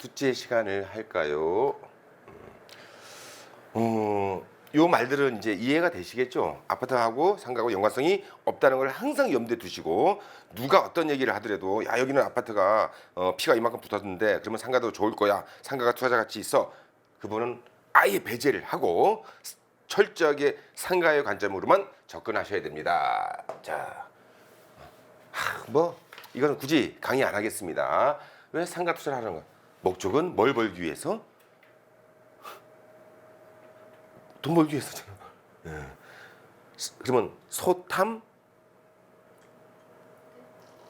두째 시간을 할까요? 어, 요 말들은 이제 이해가 되시겠죠? 아파트하고 상가하고 연관성이 없다는 걸 항상 염두에 두시고 누가 어떤 얘기를 하더라도 야 여기는 아파트가 어, 피가 이만큼 붙었는데 그러면 상가도 좋을 거야. 상가가 투자자 가치 있어. 그분은 아예 배제를 하고 철저하게 상가의 관점으로만 접근하셔야 됩니다. 자, 하, 뭐 이거는 굳이 강의 안 하겠습니다. 왜 상가 투자를 하는 거? 목적은 뭘 벌기 위해서? 돈 벌기 위해서잖아. 예. 스- 그러면 소탐,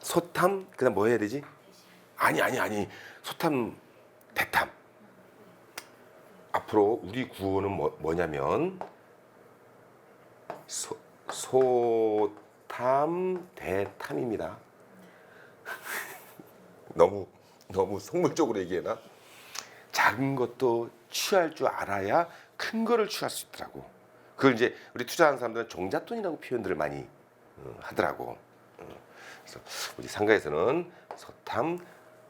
소탐, 그다음 뭐 해야 되지? 아니 아니 아니 소탐, 대탐. 앞으로 우리 구호는 뭐, 뭐냐면 소, 소탐 대탐입니다. 너무 너무 속물적으로 얘기해나? 작은 것도 취할 줄 알아야 큰 거를 취할 수 있더라고. 그걸 이제 우리 투자하는 사람들은 종잣돈이라고 표현들을 많이 어, 하더라고. 어, 그래서 우리 상가에서는 서탐,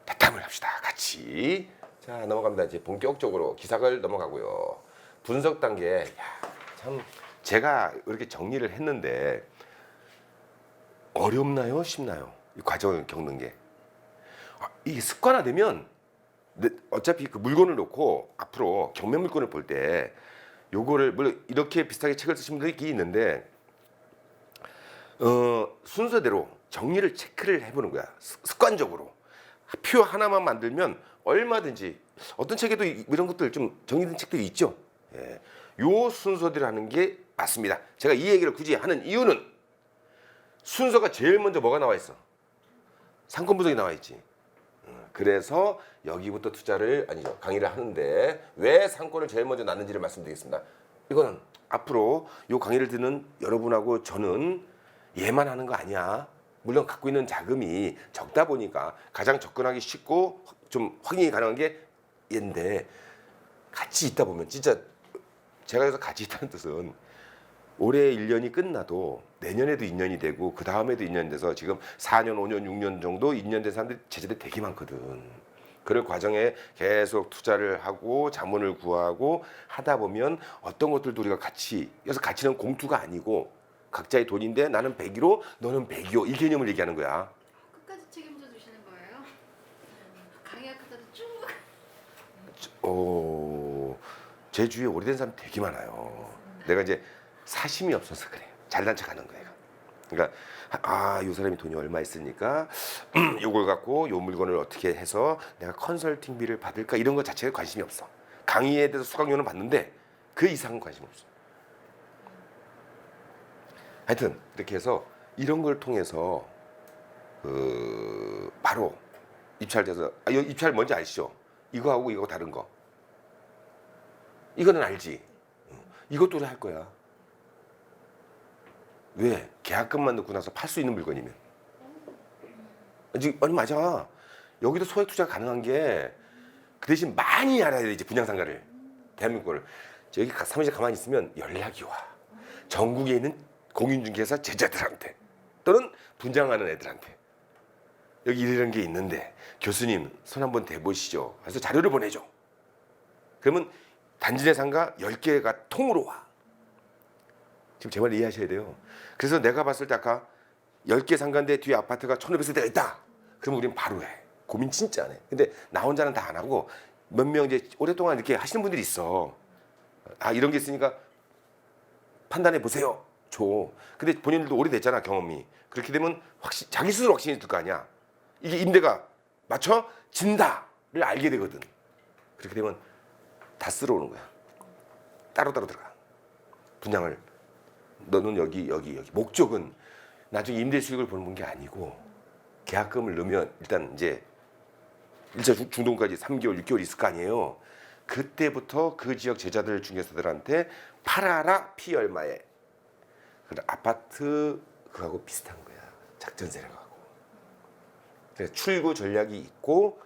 대탐을 합시다. 같이. 자 넘어갑니다. 이제 본격적으로 기사കൾ 넘어가고요. 분석 단계. 야, 참 제가 이렇게 정리를 했는데 어렵나요? 쉽나요? 이 과정을 겪는 게. 아, 이게 습관화되면 내- 어차피 그 물건을 놓고 앞으로 경매 물건을 볼 때 요거를 물론 이렇게 비슷하게 책을 쓰신 분들이 있는데 어 순서대로 정리를 체크를 해보는 거야. 습- 습관적으로. 표 하나만 만들면 얼마든지 어떤 책에도 이- 이런 것들 좀 정리된 책들이 있죠. 예. 요 순서대로 하는 게 맞습니다. 제가 이 얘기를 굳이 하는 이유는 순서가 제일 먼저 뭐가 나와 있어? 상권 분석이 나와 있지 그래서 여기부터 투자를 아니죠 강의를 하는데 왜 상권을 제일 먼저 낳는지를 말씀드리겠습니다. 이거는 앞으로 요 강의를 듣는 여러분하고 저는 얘만 하는 거 아니야. 물론 갖고 있는 자금이 적다 보니까 가장 접근하기 쉽고 좀 확인이 가능한 게 얘인데 같이 있다 보면 진짜 제가 여기서 같이 있다는 뜻은 올해 1년이 끝나도 내년에도 2년이 되고 그 다음에도 2년 돼서 지금 4년, 5년, 6년 정도 2년 된 사람들이 제자들이 되게 많거든. 그럴 과정에 계속 투자를 하고 자문을 구하고 하다 보면 어떤 것들도 우리가 같이 그래서 가치는 공투가 아니고 각자의 돈인데 나는 100이로 너는 100이요 이 개념을 얘기하는 거야. 끝까지 책임져 주시는 거예요? 강의할 끝까지 쭉 어, 제 주위에 오래된 사람 되게 많아요. 내가 이제 사심이 없어서 그래. 잘난 척하는 거예요. 그러니까 아, 이 사람이 돈이 얼마 있으니까 요걸 갖고 요 물건을 어떻게 해서 내가 컨설팅비를 받을까 이런 것 자체에 관심이 없어. 강의에 대해서 수강료는 받는데 그 이상은 관심 없어. 하여튼 이렇게 해서 이런 걸 통해서 그 바로 입찰돼서 아, 입찰 뭔지 아시죠? 이거하고 이거 다른 거. 이거는 알지. 응. 이것도 할 거야. 왜? 계약금만 넣고 나서 팔 수 있는 물건이면. 아니, 아니 맞아. 여기도 소액 투자 가능한 게 그 대신 많이 알아야 돼 이제 분양상가를 대한민국을 가- 사무실 가만히 있으면 연락이 와. 전국에 있는 공인중개사 제자들한테 또는 분양하는 애들한테 여기 이런 게 있는데 교수님 손 한번 대보시죠. 그래서 자료를 보내줘. 그러면 단지 내 상가 10개가 통으로 와. 지금 제 말 이해하셔야 돼요. 그래서 내가 봤을 때 아까 10개 상가인데 뒤에 아파트가 1500세대가 있다. 그럼 우린 바로 해. 고민 진짜 안 해. 근데 나 혼자는 다 안 하고 몇 명 이제 오랫동안 이렇게 하시는 분들이 있어. 아 이런 게 있으니까 판단해 보세요. 줘. 근데 본인들도 오래됐잖아 경험이. 그렇게 되면 확신 자기 스스로 확신이 들 거 아니야. 이게 임대가 맞춰 진다를 알게 되거든. 그렇게 되면 다 쓸어오는 거야. 따로따로 들어가. 분양을 너는 여기 여기 여기. 목적은 나중에 임대 수익을 보는 게 아니고 계약금을 넣으면 일단 이제 일차 중- 중동까지 3개월 6개월 있을 거 아니에요. 그때부터 그 지역 제자들 중개사들한테 팔아라 피 얼마에. 그 아파트 그하고 비슷한 거야. 작전 세력하고. 그래서 출구 전략이 있고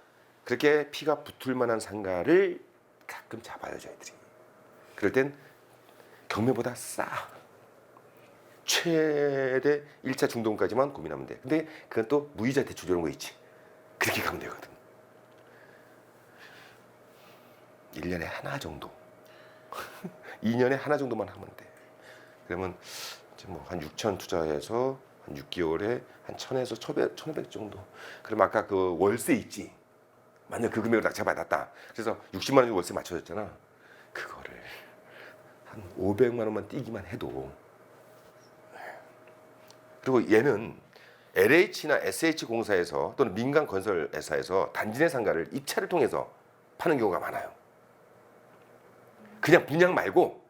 그렇게 피가 붙을 만한 상가를 가끔 잡아요 저희들이. 그럴 땐 경매보다 싸 최대 1차 중동까지만 고민하면 돼. 근데 그건 또 무이자 대출 이런 거 있지. 그렇게 가면 되거든. 1년에 하나 정도. 2년에 하나 정도만 하면 돼. 그러면 이제 뭐한 6천 투자해서 한 6개월에 한 1000에서 1500, 1500 정도. 그럼 아까 그 월세 있지? 만약 그 금액을 낙찰받았다. 그래서 60만 원 월세 맞춰줬잖아. 그거를 한 500만 원만 띄기만 해도 그리고 얘는 LH나 SH 공사에서 또는 민간 건설 회사에서 단지 내 상가를 입찰을 통해서 파는 경우가 많아요. 그냥 분양 말고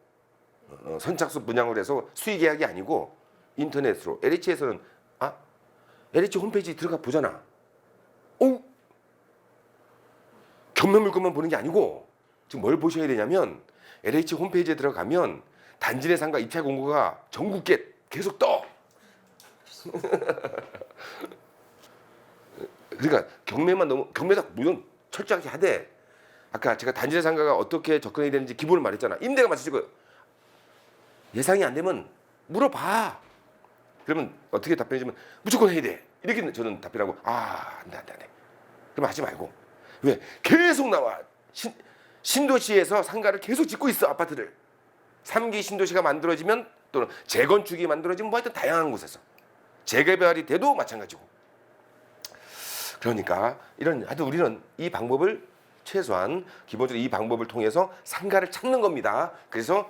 어, 선착순 분양을 해서 수익 계약이 아니고 인터넷으로 LH에서는 아 LH 홈페이지 들어가 보잖아. 오 경매 물건만 보는 게 아니고 지금 뭘 보셔야 되냐면 LH 홈페이지에 들어가면 단지 내 상가 입찰 공고가 전국계 계속 떠. 그러니까 경매만 너무 경매다 물론 철저하게 하되 아까 제가 단지 내 상가가 어떻게 접근해야 되는지 기본을 말했잖아. 임대가 맞춰지고 예상이 안 되면 물어봐. 그러면 어떻게 답변해 주면 무조건 해야 돼. 이렇게 저는 답변하고 아, 안 돼, 안 돼, 안 돼. 그럼 하지 말고. 왜? 계속 나와. 신, 신도시에서 상가를 계속 짓고 있어, 아파트를. 삼기 신도시가 만들어지면 또는 재건축이 만들어지면 뭐 하여튼 다양한 곳에서. 재개발이 돼도 마찬가지고. 그러니까 이런 하여튼 우리는 이 방법을 최소한 기본적으로 이 방법을 통해서 상가를 찾는 겁니다. 그래서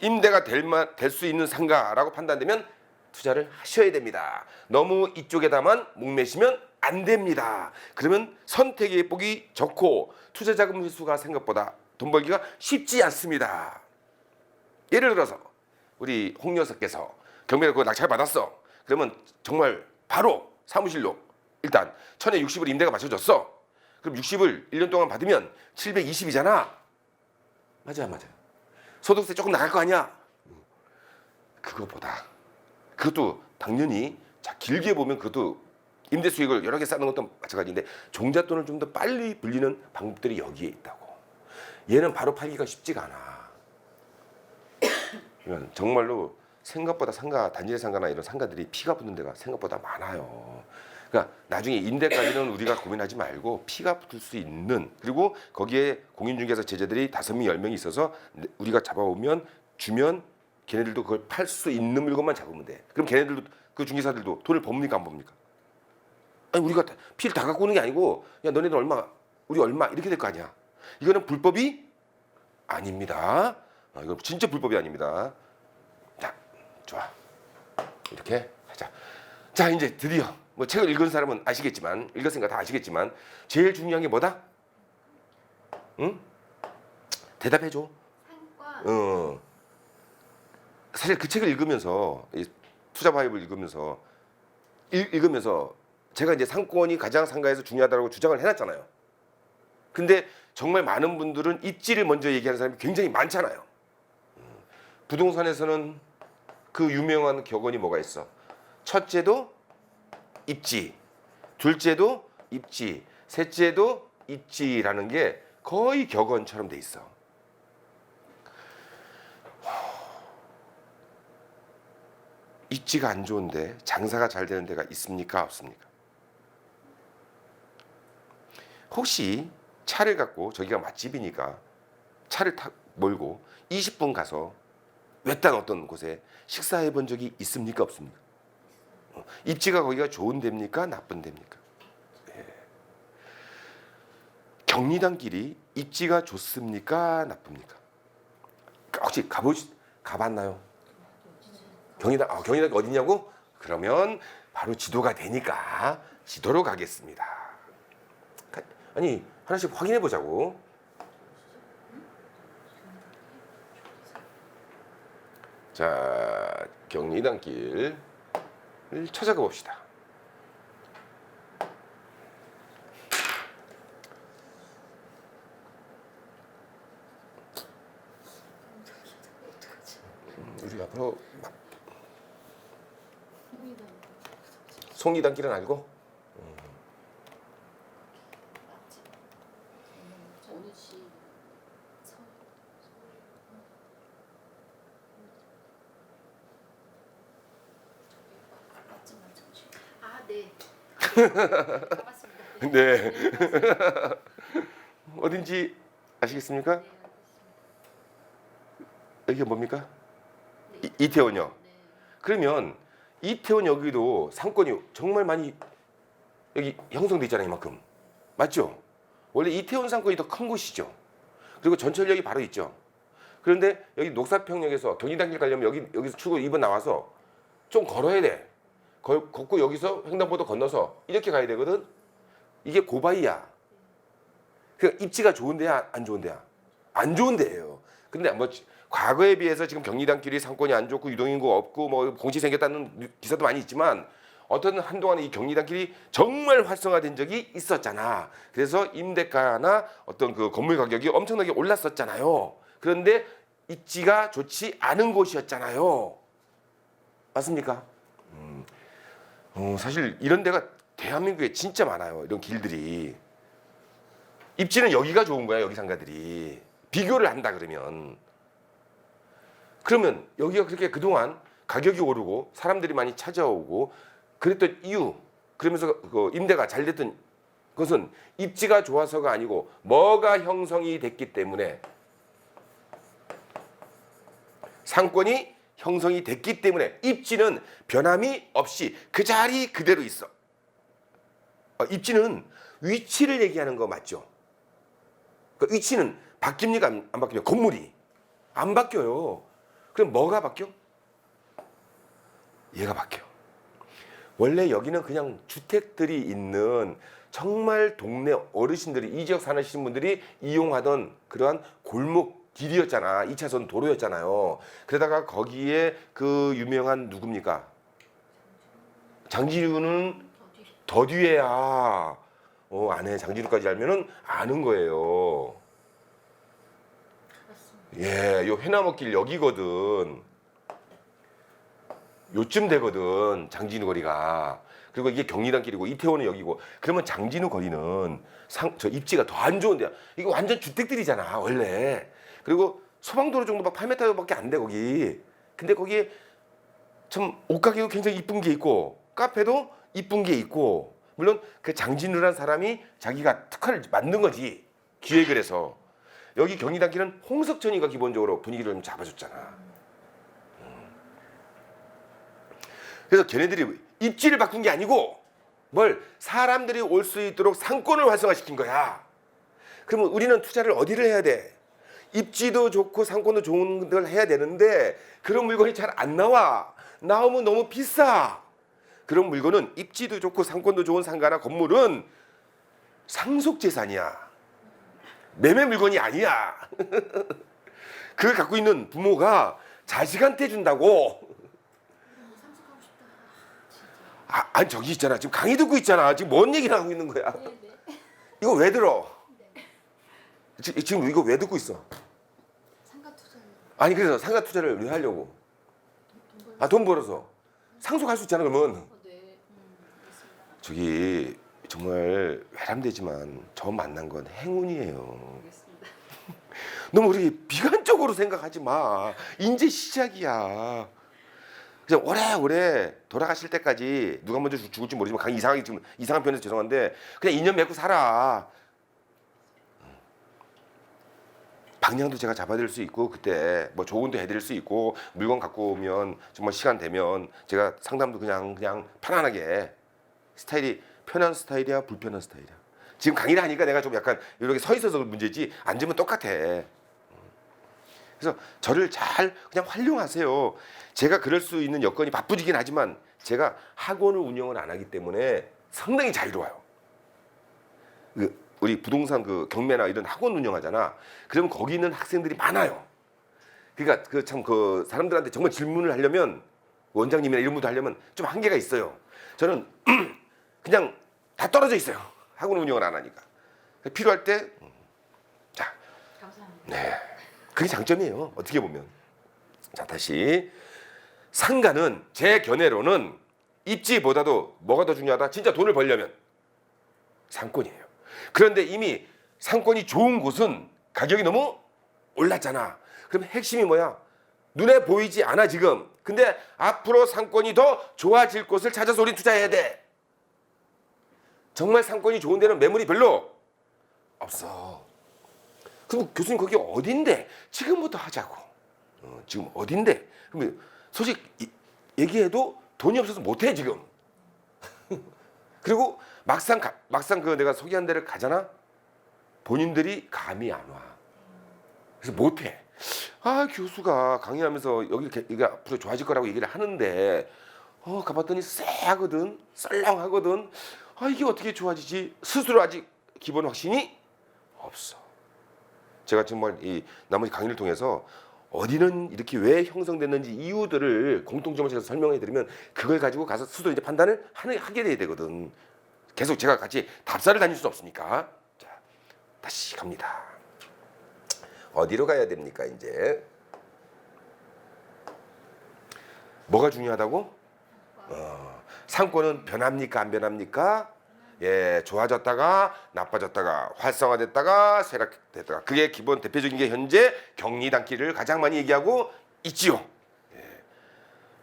임대가 될 수 있는 상가라고 판단되면 투자를 하셔야 됩니다. 너무 이쪽에다만 목매시면 안 됩니다. 그러면 선택의 폭이 적고 투자 자금 횟수가 생각보다 돈 벌기가 쉽지 않습니다. 예를 들어서 우리 홍 여사께서 경매를 그 낙찰 받았어. 그러면 정말 바로 사무실로 일단 천에 60을 임대가 맞춰졌어. 그럼 60을 1년 동안 받으면 720이잖아. 맞아 맞아. 소득세 조금 나갈 거 아니야. 그거보다 그것도 당연히 자 길게 보면 그것도 임대 수익을 여러 개 쌓는 것도 마찬가지인데 종잣돈을 좀 더 빨리 불리는 방법들이 여기에 있다고. 얘는 바로 팔기가 쉽지가 않아. 그러니까 정말로 생각보다 상가 단지 상가나 이런 상가들이 피가 붙는 데가 생각보다 많아요. 그러니까 나중에 임대까지는 우리가 고민하지 말고 피가 붙을 수 있는 그리고 거기에 공인중개사 제자들이 다섯 명, 열 명이 있어서 우리가 잡아오면 주면 걔네들도 그걸 팔 수 있는 물건만 잡으면 돼. 그럼 걔네들도 그 중개사들도 돈을 법니까 안 법니까? 아니 우리가 다- 피를 다 갖고 오는 게 아니고 야 너네들 얼마 우리 얼마 이렇게 될 거 아니야. 이거는 불법이 아닙니다. 아, 이거 진짜 불법이 아닙니다. 이렇게 하자. 자, 이제 드디어 뭐 책을 읽은 사람은 아시겠지만 읽었으니까 다 아시겠지만 제일 중요한 게 뭐다? 응? 대답해 줘. 상과 어. 사실 그 책을 읽으면서 이 투자 바이블 읽으면서 읽, 읽으면서 제가 이제 상권이 가장 상가에서 중요하다고 주장을 해놨잖아요. 근데 정말 많은 분들은 입지를 먼저 얘기하는 사람이 굉장히 많잖아요. 음, 부동산에서는 그 유명한 격언이 뭐가 있어? 첫째도 입지, 둘째도 입지, 셋째도 입지라는 게 거의 격언처럼 돼 있어. 입지가 안 좋은데 장사가 잘 되는 데가 있습니까? 없습니까? 혹시 차를 갖고 저기가 맛집이니까 차를 타 몰고 20분 가서 외딴 어떤 곳에 식사해 본 적이 있습니까? 없습니까? 어, 입지가 거기가 좋은 데입니까? 나쁜 데입니까? 예. 경리단 길이 입지가 좋습니까? 나쁩니까? 혹시 가보시 가봤나요? 경리단 아, 경리단 어디냐고? 그러면 바로 지도가 되니까 지도로 가겠습니다. 가- 아니 하나씩 확인해 보자고. 자 경리단 길을 찾아가 봅시다. 음, 우리 앞으로 막 송리단 길은 알고? 어느 시 아, 네. 가봤습니다. 네. 어딘지 아시겠습니까? 여기가 뭡니까? 네. 이, 이태원역. 네. 그러면 이태원 여기도 상권이 정말 많이 여기 형성돼 있잖아요 이만큼 맞죠? 원래 이태원 상권이 더 큰 곳이죠. 그리고 전철역이 바로 있죠. 그런데 여기 녹사평역에서 경리단길 가려면 여기 여기서 출구 2번 나와서 좀 걸어야 돼. 걸, 걷고 여기서 횡단보도 건너서 이렇게 가야 되거든. 이게 고바이야. 그 입지가 좋은 데야 안 좋은 데야 안 좋은 데예요. 근데 뭐 과거에 비해서 지금 경리단길이 상권이 안 좋고 유동인구 없고 뭐 공시 생겼다는 기사도 많이 있지만 어떤 한동안 이 경리단길이 정말 활성화된 적이 있었잖아. 그래서 임대가나 어떤 그 건물 가격이 엄청나게 올랐었잖아요. 그런데 입지가 좋지 않은 곳이었잖아요. 맞습니까? 음, 어, 사실 이런 데가 대한민국에 진짜 많아요. 이런 길들이. 입지는 여기가 좋은 거야 여기 상가들이 비교를 한다 그러면 그러면 여기가 그렇게 그동안 가격이 오르고 사람들이 많이 찾아오고 그랬던 이유 그러면서 그 임대가 잘 됐던 것은 입지가 좋아서가 아니고 뭐가 형성이 됐기 때문에 상권이 형성이 됐기 때문에 입지는 변함이 없이 그 자리 그대로 있어. 어, 입지는 위치를 얘기하는 거 맞죠? 그 위치는 바뀝니까 안, 안 바뀌냐? 건물이 안 바뀌어요. 그럼 뭐가 바뀌어? 얘가 바뀌어. 원래 여기는 그냥 주택들이 있는 정말 동네 어르신들이 이 지역 사시는 분들이 이용하던 그러한 골목 길이었잖아. 2차선 도로였잖아요. 그러다가 거기에 그 유명한 누굽니까? 장진우는 더 뒤. 뒤에야 어, 안에 장진우까지 알면은 아는 거예요. 예, 요 회나무길 여기거든. 요쯤 되거든 장진우 거리가. 그리고 이게 경리단 길이고 이태원은 여기고. 그러면 장진우 거리는 상, 저 입지가 더 안 좋은데요. 이거 완전 주택들이잖아 원래. 그리고 소방도로 정도 막 8m밖에 안 돼 거기. 근데 거기에 참 옷가게도 굉장히 이쁜 게 있고 카페도 이쁜 게 있고 물론 그 장진우란 사람이 자기가 특화를 만든 거지 기획을 해서 여기 경리단길은 홍석천이가 기본적으로 분위기를 좀 잡아줬잖아. 음. 그래서 걔네들이 입지를 바꾼 게 아니고 뭘 사람들이 올 수 있도록 상권을 활성화시킨 거야. 그러면 우리는 투자를 어디를 해야 돼? 입지도 좋고 상권도 좋은 걸 해야 되는데 그런 물건이 잘 안 나와. 나오면 너무 비싸. 그런 물건은 입지도 좋고 상권도 좋은 상가나 건물은 상속 재산이야. 매매 물건이 아니야. 그걸 갖고 있는 부모가 자식한테 준다고. 아, 아니 저기 있잖아. 지금 강의 듣고 있잖아. 지금 뭔 얘기를 하고 있는 거야? 네, 네. 이거 왜 들어? 네. 지, 지금 이거 왜 듣고 있어? 아니 그래서 상가 투자를 왜 하려고? 아 돈 벌어서 상속할 수 있잖아 그러면. 어, 네. 음. 저기 정말 외람되지만 저 만난 건 행운이에요. 알겠습니다. 너무 우리 비관적으로 생각하지 마. 이제 시작이야. 그래서 오래오래 돌아가실 때까지 누가 먼저 죽- 죽을지 모르지만 강 이상하게 지금 이상한 표현해서 죄송한데 그냥 인연 맺고 살아. 방향도 제가 잡아드릴 수 있고 그때 뭐 조언도 해드릴 수 있고 물건 갖고 오면 정말 시간 되면 제가 상담도 그냥 그냥 편안하게 스타일이 편한 스타일이야 불편한 스타일이야. 지금 강의를 하니까 내가 좀 약간 이렇게 서 있어서 문제지 앉으면 똑같아. 그래서 저를 잘 그냥 활용하세요. 제가 그럴 수 있는 여건이 바쁘지긴 하지만 제가 학원을 운영을 안 하기 때문에 상당히 자유로워요. 그 우리 부동산 그 경매나 이런 학원 운영하잖아. 그러면 거기 있는 학생들이 많아요. 그러니까 그참그 사람들한테 정말 질문을 하려면 원장님이나 이런 분도 하려면 좀 한계가 있어요. 저는 그냥 다 떨어져 있어요. 학원 운영을 안 하니까. 필요할 때 음, 자, 감사합니다. 네. 그게 장점이에요. 어떻게 보면. 자, 다시. 상가는 제 견해로는 입지보다도 뭐가 더 중요하다? 진짜 돈을 벌려면 상권이에요. 그런데 이미 상권이 좋은 곳은 가격이 너무 올랐잖아. 그럼 핵심이 뭐야? 눈에 보이지 않아 지금. 근데 앞으로 상권이 더 좋아질 곳을 찾아서 우리 투자해야 돼. 정말 상권이 좋은 데는 매물이 별로 없어. 그럼 교수님 거기 어딘데? 지금부터 하자고. 어, 지금 어딘데? 솔직히 이- 얘기해도 돈이 없어서 못해 지금. 그리고 막상 가, 막상 그 내가 소개한 데를 가잖아. 본인들이 감이 안 와. 그래서 못 해. 아 교수가 강의하면서 여기 게- 이게 앞으로 좋아질 거라고 얘기를 하는데 어 가봤더니 쎄하거든, 썰렁하거든. 아 이게 어떻게 좋아지지? 스스로 아직 기본 확신이 없어. 제가 정말 이 나머지 강의를 통해서 어디는 이렇게 왜 형성됐는지 이유들을 공통점을 제가 설명해 드리면 그걸 가지고 가서 스스로 이제 판단을 하는, 하게 돼야 되거든. 계속 제가 같이 답사를 다닐 수는 없으니까. 자, 다시 갑니다. 어디로 가야 됩니까 이제? 뭐가 중요하다고? 어, 상권은 변합니까 안 변합니까? 예, 좋아졌다가 나빠졌다가 활성화됐다가 쇠락됐다가 그게 기본 대표적인 게 현재 격리 단기를 가장 많이 얘기하고 있지요.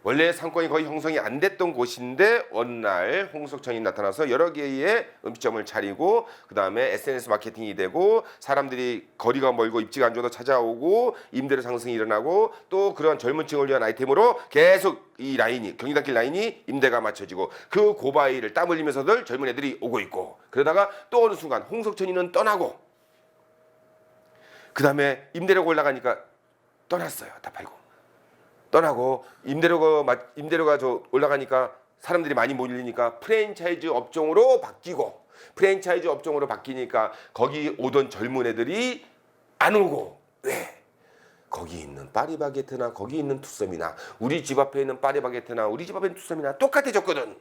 예. 원래 상권이 거의 형성이 안 됐던 곳인데 어느 날 홍석천이 나타나서 여러 개의 음식점을 차리고 그 다음에 SNS 마케팅이 되고 사람들이 거리가 멀고 입지가 안 좋아도 찾아오고 임대료 상승이 일어나고 또 그런 젊은 층을 위한 아이템으로 계속 이 라인이 경리단길 라인이 임대가 맞춰지고 그 고바위를 땀 흘리면서들 젊은 애들이 오고 있고 그러다가 또 어느 순간 홍석천이는 떠나고 그 다음에 임대료가 올라가니까 떠났어요 다 팔고 떠나고 임대료가 마- 임대료가 저 올라가니까 사람들이 많이 몰리니까 프랜차이즈 업종으로 바뀌고 프랜차이즈 업종으로 바뀌니까 거기 오던 젊은 애들이 안 오고 왜? 거기 있는 파리바게트나 거기 있는 투썸이나 우리 집 앞에 있는 파리바게트나 우리 집 앞에 있는 투썸이나 똑같아졌거든.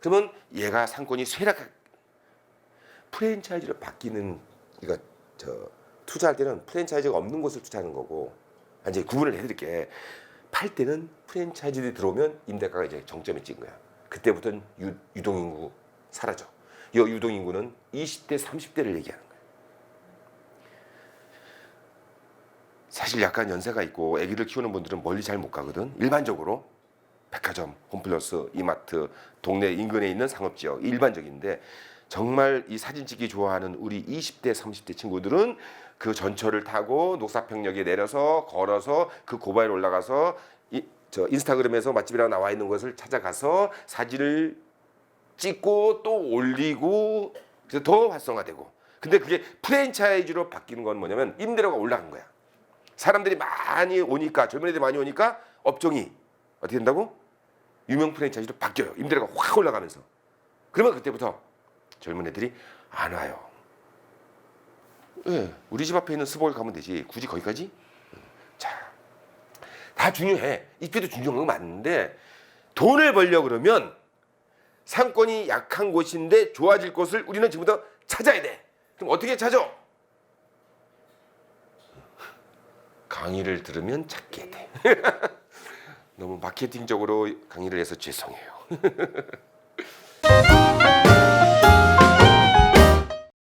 그러면 얘가 상권이 쇠락 프랜차이즈로 바뀌는 그러니까 저 투자할 때는 프랜차이즈가 없는 곳을 투자하는 거고 아, 이제 구분을 해드릴게. 팔 때는 프랜차이즈들이 들어오면 임대가가 이제 정점에 찍은 거야. 그때부터는 유, 유동인구 사라져. 이 유동인구는 20대 30대를 얘기하는 사실 약간 연세가 있고 아기를 키우는 분들은 멀리 잘 못 가거든. 일반적으로 백화점, 홈플러스, 이마트, 동네 인근에 있는 상업지역 일반적인데 정말 이 사진 찍기 좋아하는 우리 20대, 30대 친구들은 그 전철을 타고 녹사평역에 내려서 걸어서 그 고바에 올라가서 이, 저 인스타그램에서 맛집이라고 나와 있는 것을 찾아가서 사진을 찍고 또 올리고 그래서 더 활성화되고 근데 그게 프랜차이즈로 바뀌는 건 뭐냐면 임대료가 올라간 거야 사람들이 많이 오니까 젊은이들이 많이 오니까 업종이 어떻게 된다고? 유명 프랜차이즈로 바뀌어요. 임대료가 확 올라가면서. 그러면 그때부터 젊은 애들이 안 와요. 예, 우리 집 앞에 있는 스볼 가면 되지. 굳이 거기까지? 자, 다 중요해. 입지도 중요한 건 맞는데 돈을 벌려 그러면 상권이 약한 곳인데 좋아질 곳을 우리는 지금부터 찾아야 돼. 그럼 어떻게 찾아? 강의를 들으면 찾게 돼. 너무 마케팅적으로 강의를 해서 죄송해요.